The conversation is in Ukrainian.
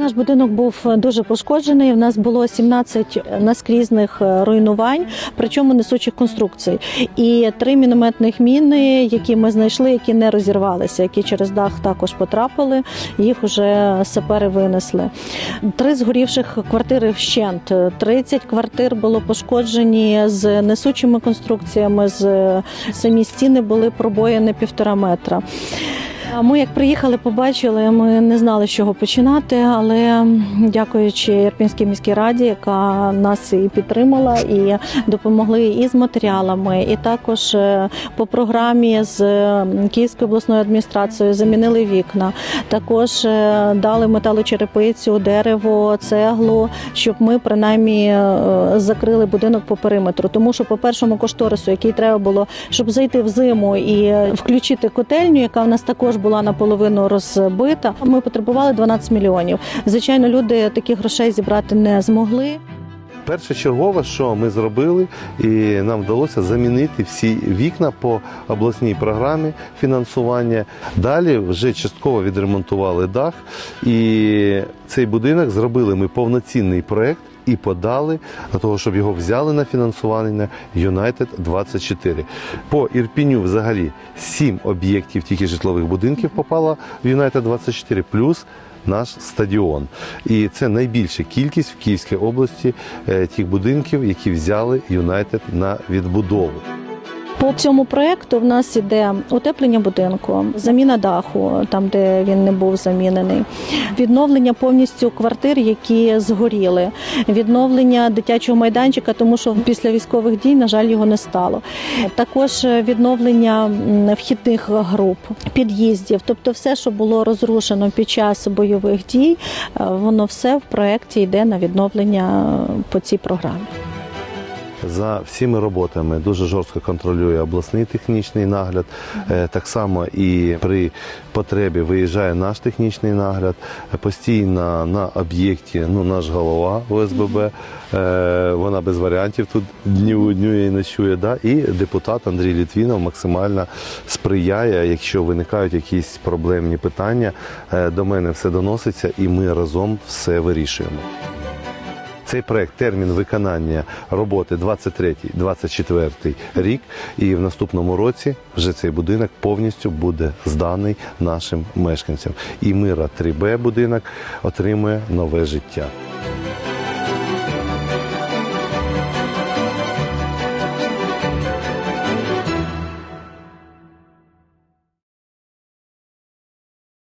Наш будинок був дуже пошкоджений. У нас було 17 наскрізних е, руйнувань, причому несучих конструкцій, і три мінометних міни, які ми знайшли, які не розірвалися, які через дах також потрапили. Їх вже сапери винесли. Три згорівших квартири вщент. 30 квартир було пошкоджені з несучими конструкціями. З самі стіни були пробоїни півтора метра. Ми як приїхали, побачили, ми не знали, з чого починати, але дякуючи Ірпінській міській раді, яка нас і підтримала, і допомогли і з матеріалами, і також е, по програмі з е, Київською обласною адміністрацією замінили вікна. Також е, дали металочерепицю, дерево, цеглу, щоб ми принаймні закрили будинок по периметру. Тому що по першому кошторису, який треба було, щоб зайти в зиму і включити котельню, яка в нас також була наполовину розбита. Ми потребували 12 мільйонів. Звичайно, люди таких грошей зібрати не змогли. Першочергове, що ми зробили, і нам вдалося замінити всі вікна по обласній програмі фінансування. Далі вже частково відремонтували дах, і цей будинок зробили ми повноцінний проект. І подали для того, щоб його взяли на фінансування United 24. По Ірпіню взагалі сім об'єктів тільки житлових будинків попало в United 24, плюс наш стадіон. І це найбільша кількість в Київській області е, тих будинків, які взяли Юнайтед на відбудову. По цьому проекту в нас іде утеплення будинку, заміна даху, там де він не був замінений, відновлення повністю квартир, які згоріли, відновлення дитячого майданчика, тому що після військових дій, на жаль, його не стало. Також відновлення вхідних груп, під'їздів, тобто все, що було розрушено під час бойових дій, е, воно все в проекті йде на відновлення е, по цій програмі. За всіми роботами дуже жорстко контролює обласний технічний нагляд. Е, Так само і при потребі виїжджає наш технічний нагляд. Постійно на об'єкті ну, наш голова ОСББ. Е, Вона без варіантів тут дню днює і ночує. Да? І депутат Андрій Літвінов максимально сприяє, якщо виникають якісь проблемні питання. е, До мене все доноситься, і ми разом все вирішуємо. Цей проект термін виконання роботи 23-24 рік, і в наступному році вже цей будинок повністю буде зданий нашим мешканцям. І мира 3Б будинок отримує нове життя.